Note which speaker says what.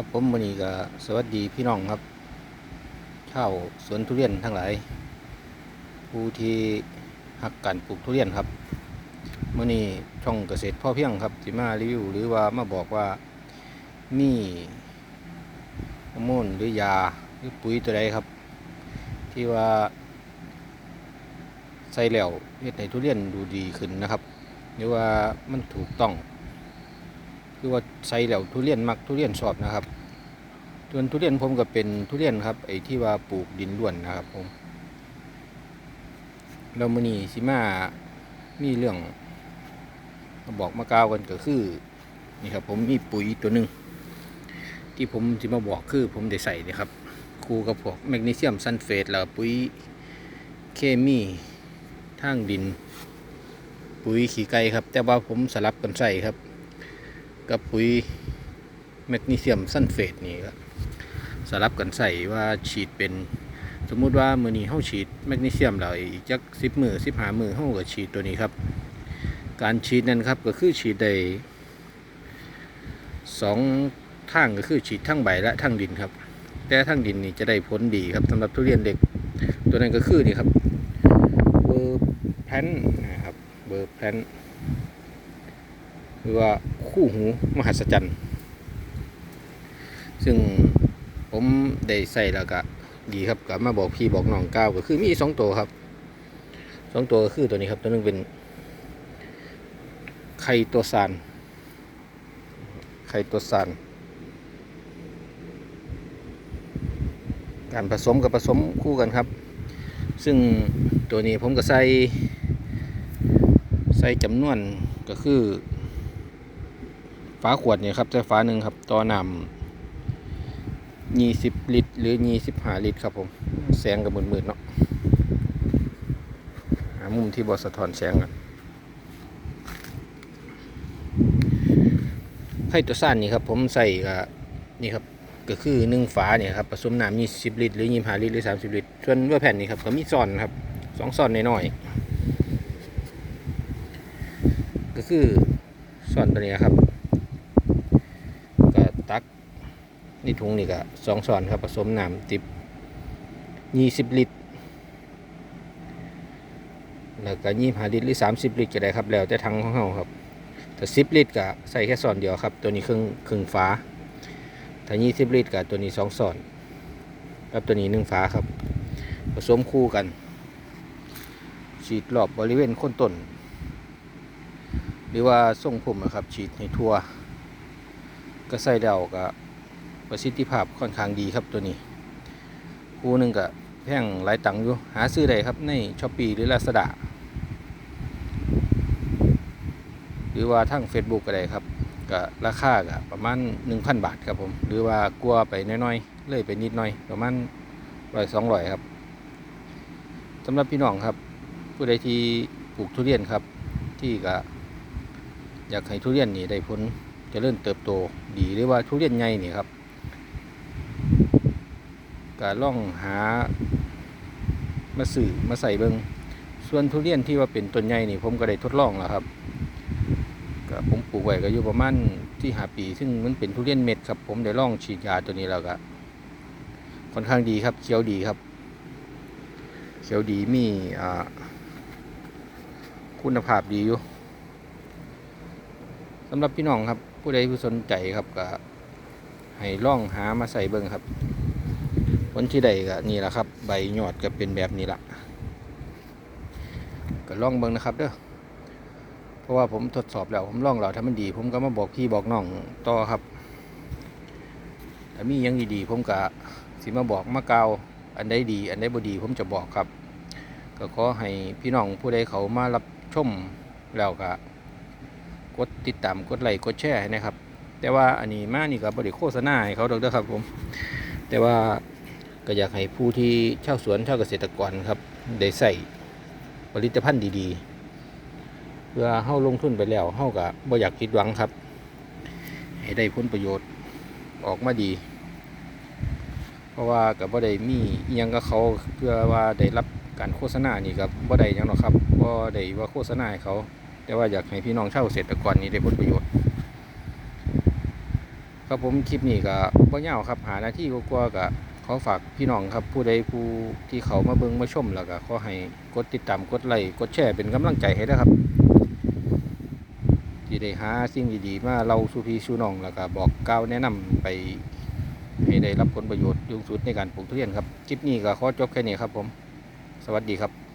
Speaker 1: ครับผมวันนี้ก็สวัสดีพี่น้องครับชาวสวนทุเรียนทั้งหลาย ผู้ที่หักการปลูกทุเรียนครับมื่อนี้ช่องเกษตรพ่อเพียงครับสิมารีวิวหรือว่ามาบอกว่ามีฮอร์โมนหรือยาหรือปุ๋ยตัวใดครับ ที่ว่าใส่แล้วเฮ็ดให้ทุเรียนดูดีขึ้นนะครับ หรือว่ามันถูกต้อง คือว่าใส่แล้วทุเรียนมักทุเรียนชอบนะครับส่วนทุเรียนผมก็เป็นทุเรียนครับไอ้ที่ว่าปลูกดินล้วนนะครับผมแล้วมื้อนี้สิมามีเรื่องบอกมากล่าวกันก็คือนี่ครับ ผมมีปุ๋ยตัวหนึ่งที่ผมสิมาบอกคือผมได้ใส่นี่ครับคูกับพวกแมกนีเซียมซัลเฟตแล้วปุ๋ยเคมีทางดิน ปุ๋ยขี้ไก่ครับ แต่ว่าผมสลับกันใส่ครับ กับปุ๋ยแมกนีเซียมซัลเฟตนี่ครับสลับกันใส่ว่าฉีดเป็นสมมุติว่ามือนี้เฮาฉีดแมกนีเซียมแล้วอีกจักสิบมือสิบหามือเฮาก็ฉีดตัวนี้ครับ การฉีดนั้นครับก็คือฉีดได้สองทางก็คือฉีดทั้งใบและทั้งดินครับ แต่ทั้งดินนี่จะได้ผลดีครับสำหรับทุเรียนเด็ก ตัวนั้นก็คือนี่ครับเบอร์แพนนะครับเบอร์แพน รือว่าคู่หูมหัศจรรย์ ซึ่งผมได้ใส่แล้วก็ดีครับกลับมาบอกพี่บอกน้องก้าวก็คือมีสองตัวครับสองตัวก็คือตัวนี้ครับตัวหนึงเป็นไข่ตัวซานไข่ตัวซานการผสมกับผสมคู่กันครับ ซึ่งตัวนี้ผมก็ใส่ใส่จำนวนก็คือ ฝาขวดเนี่ยครับใช้ฝาหนึ่งครับต่อน้ำยี่สิบลิตร หรือยี่สิบห้าลิตรครับผม แสงกับมืดๆเนาะหามุมที่บอสะท้อนแสงกันไข่ตัวสั้นนี่ครับผมใส่กับนี่ครับก็คือหนึ่งฝาเนี่ยครับผสมน้ำยี่สิบลิตรหรือยี่สิบห้าลิตรหรือสามสิบลิตรส่วนเมื่อแผ่นนี่ครับก็มีซ่อนครับสองซ่อนน้อยๆก็คือซ่อนตัวนี้ครับ ก็ตัก นี่ถุงนี่ก็สองช้อนครับผสมน้ำติบยี่สิบลิตรแล้วก็ยี่ห้าลิตรหรือสามสิบลิตรก็ได้ครับแล้วแต่ถังของเราครับแต่สิบลิตรก็ใส่แค่ช้อนเดียวครับ ตัวนี้ครึ่งครึ่งฝาถ้ายี่สิบลิตรก็ตัวนี้สองช้อนกับตัวนี้หนึ่งฝาครับ ผสมคู่กัน ฉีดรอบบริเวณโคนต้น หรือว่าทรงผมนะครับ ฉีดให้ทั่ว ก็ใส่เดาก็ ประสิทธิภาพค่อนข้างดีครับตัวนี้ คู่หนึ่งก็แพงหลายตังค์อยู่ หาซื้อได้ครับในช้อปปีหรือลาซาด้าหรือว่าทั้ง Facebook ก็ได้ครับก็ราคาก็ประมาณ 1,000 บาทครับผม หรือว่ากลัวไปน้อยๆ เลยไปนิดหน่อย ประมาณร้อยสองร้อยครับสำหรับพี่น้องครับ ผู้ใดที่ปลูกทุเรียนครับ ที่ก็อยากให้ทุเรียนนี่ได้ผลจะเริ่มเติบโตดีหรือว่าทุเรียนใหญ่นี่ครับ ก็ล่องหามาสื่อมาใส่เบิงส่วนทุเรียนที่ว่าเป็นต้นใหญ่นี่ผมก็ได้ทดลองแล้วครับก็ผมปลูกไว้ก็อยู่ประมาณที่หาปี ซึ่งมันเป็นทุเรียนเม็ดครับผมได้ล่องฉีดยาตัวนี้แล้วก็ค่อนข้างดีครับเขียวดีครับเขียวดีมีอ่าคุณภาพดีอยู่สำหรับพี่น้องครับผู้ใดผู้สนใจครับก็ให้ล่องหามาใส่เบิ่งครับ ลที่ใดก็นี่แหละครับ ใบหยอดก็เป็นแบบนี้ละก็ล่องเบิ่งนะครับเด้อเพราะว่าผมทดสอบแล้วผมล่องแล้วถ้ามันดี ผมก็มาบอกพี่บอกน้องต่อครับถ้ามียังดีๆผมก็สิมาบอกมากาวอันใดดี อันใดบ่ดี ผมจะบอกครับ ก็ขอให้พี่น้องผู้ใดเขามารับชมแล้วก็กดติดตามกดไลค์กดแชร์ให้นะครับ แต่ว่าอันนี้มานี่ก็บริโฆษณาให้เขาดอกเด้อครับผม แต่ว่า ก็อยากให้ผู้ที่เช่าวสวนเช่าวเกษตรกรครับได้ใส่ผลิตภัณฑ์ดีๆ เพื่อเฮาลงทุนไปแล้วเฮาก็บ่อยากผิดหวังครับ ให้ได้ผลประโยชน์ออกมาดี เพราะว่ากับบ่ได้มีอิหยังกับเขาเพื่อว่าได้รับการโฆษณานี่ครับบ่ได้หยังหรอกครับบ่ได้ว่าโฆษณาให้เขา แต่ว่าอยากให้พี่น้องชาวเกษตรกรนี้ได้ผลประโยชน์ครับผมคลิปนี้ก็บ่ยาวครับหาหน้าที่กว่าๆก็ ขอฝากพี่น้องครับผู้ใดผู้ที่เขามาเบิ่งมาชมแล้วก็ขอให้กดติดตามกดไลค์กดแชร์เป็นกำลังใจให้ด้วครับที่ได้หาสิ่งดีๆมาเล่าสู่พี่สู่น้องแล้วก็บอกกล่าวแนะนำไปให้ได้รับผลประโยชน์สูงสุดในการปลูกทุเรียนครับคลิปนี้ก็ขอจบแค่นี้ครับผม สวัสดีครับ